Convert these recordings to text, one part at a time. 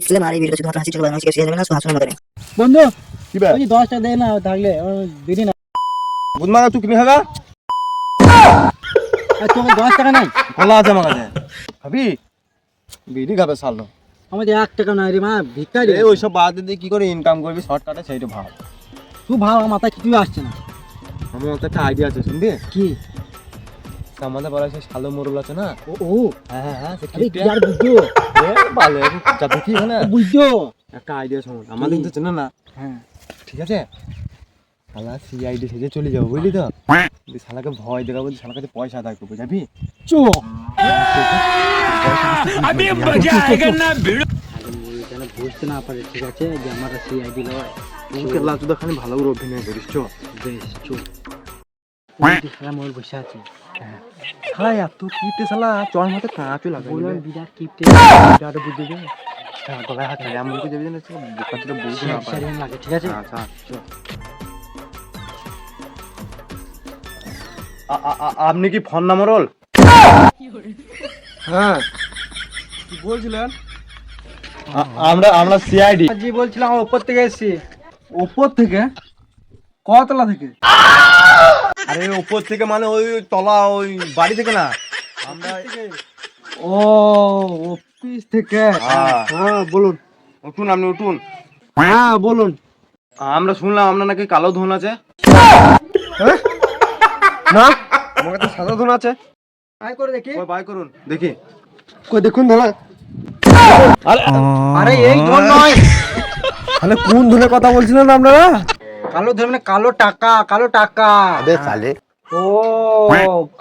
Disclaimer এই ভিডিওটা শুধুমাত্র হাসি চলবে না শিখে যাবে না হাসুনের মতো বন্ধু কি বে ওই দশটা দে না থাকলে দিদি না। বুধমা তুই কিনে খাগা? আর তোকে টাকা নাই? কলা আছে আমার কাছে। খাবি বিড়ি খাবে সালো আমাদের এক টাকা নাই রে মা এই ওইসব বাদ দিয়ে কি করে ইনকাম করবি? শর্টকাটে সেইটা ভাব। তুই ভাব আমার মাথায় কিছুই আসছে না। আমার মতো একটা আইডিয়া আছে শুনবি? কি? আমাদের বলা সেই শালো মোরল আছে না? ও হ্যাঁ হ্যাঁ হ্যাঁ আরে কি বুঝছ? না। বুঝছ? একটা আইডিয়া শোন আমাদের তো চেনে না। হ্যাঁ। ঠিক আছে? শালা সিআইডি সেজে চলে যাব বুঝলি তো? শালাকে ভয় দেখাবো শালার কাছে পয়সা আদায় করব যাবি? চো। আমি না বুঝতে না পারে ঠিক আছে? যে আমরা সিআইডি লয়। কেলা লাচুদা খানি ভালো করে অভিনয় করিস চো। বেশ চো। বসে আছে হ্যাঁ। শালা এত কিপটে শালা চর মাথা কাঁচও লাগাই বললাম বিরাট কিপটে। বিরাট বুঝতে দে গলায় হাত লাগে এমন করে না বোকা চোদা বুঝতে না পারে। লাগে ঠিক আছে? আচ্ছা চো আ- আ- আ- আপনি কি ফোন নাম্বারল হ্যাঁ। কি বলছিলেন? আমরা আমরা সিআইডি জি বলছিলাম উপর থেকে এসেছি। উপর থেকে? কতলা থেকে? আরে উপর থেকে মানে ওই তলা ওই বাড়ি থেকে না। আমরা ও অফিস থেকে। হ্যাঁ। বলুন। উঠুন আপনি উঠুন। হ্যাঁ বলুন। আমরা শুনলাম আপনার নাকি কালো ধন আছে। হ্যাঁ? না? আমার কাছে সাদা ধন আছে। আয় করে দেখি। বাই করুন দেখি। কই দেখুন ধলা আরে এই ধর নয়। তাহলে কোন ধনের কথা বলছিলেন আপনারা? কালো ধরে মানে কালো টাকা কালো টাকা। আরে সালে। ও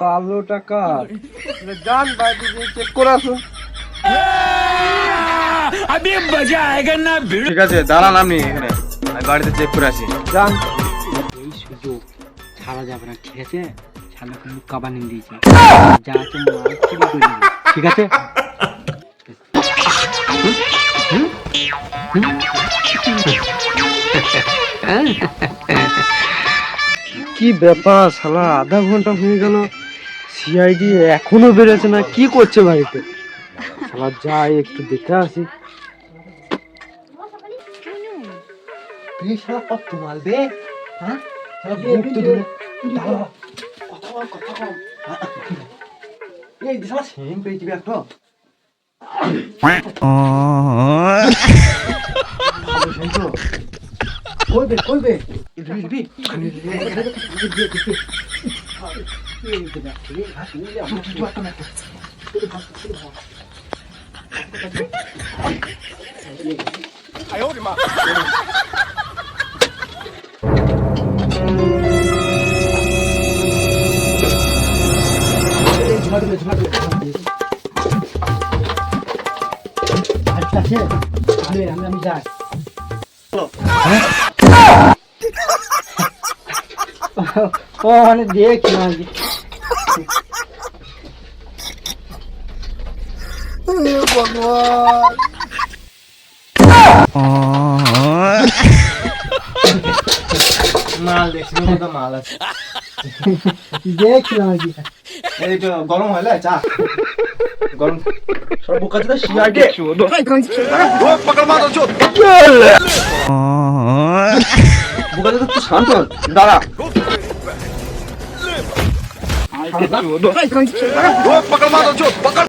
কালো টাকা। জান ভাই চেক করে আবি আমি মজা আয়েগা না ঠিক আছে দাঁড়ান আমি এখানে। আমি বাড়িতে চেক করে আসি। যান। এই সুযোগ ছাড়া যাবে না ঠিক আছে? ছাড়া কিন্তু কাবানি দিয়েছে যা আছে মাল চুরি ঠিক আছে? হুম? হুম? কি ব্যাপার শালা? আধা ঘণ্টা হয়ে গেল। সিআইডি এখনও বেরোচ্ছে না? কি করছে বাড়িতে? শালা যাই একটু দেখে আসি। এই শালা কত মাল বে হ্যাঁ শালা গুপ্ত ধরে দাঁড়া, কথা বল, কথা বল। এই শালা সেম পেয়েছি বে একটা কইবে কইবে দিবি আচ্ছা আছে আমি আমি আমি যাই ও মানে দেখি না আজকে। মাল দেখছি কত মাল আছে। দেখছিলাম কি এই তো গরম হইলে চা। গরম। সব বুকা তো পকড় মারো চোদ শান্ত। দাঁড়া। পকড় মারো চোদ পকড়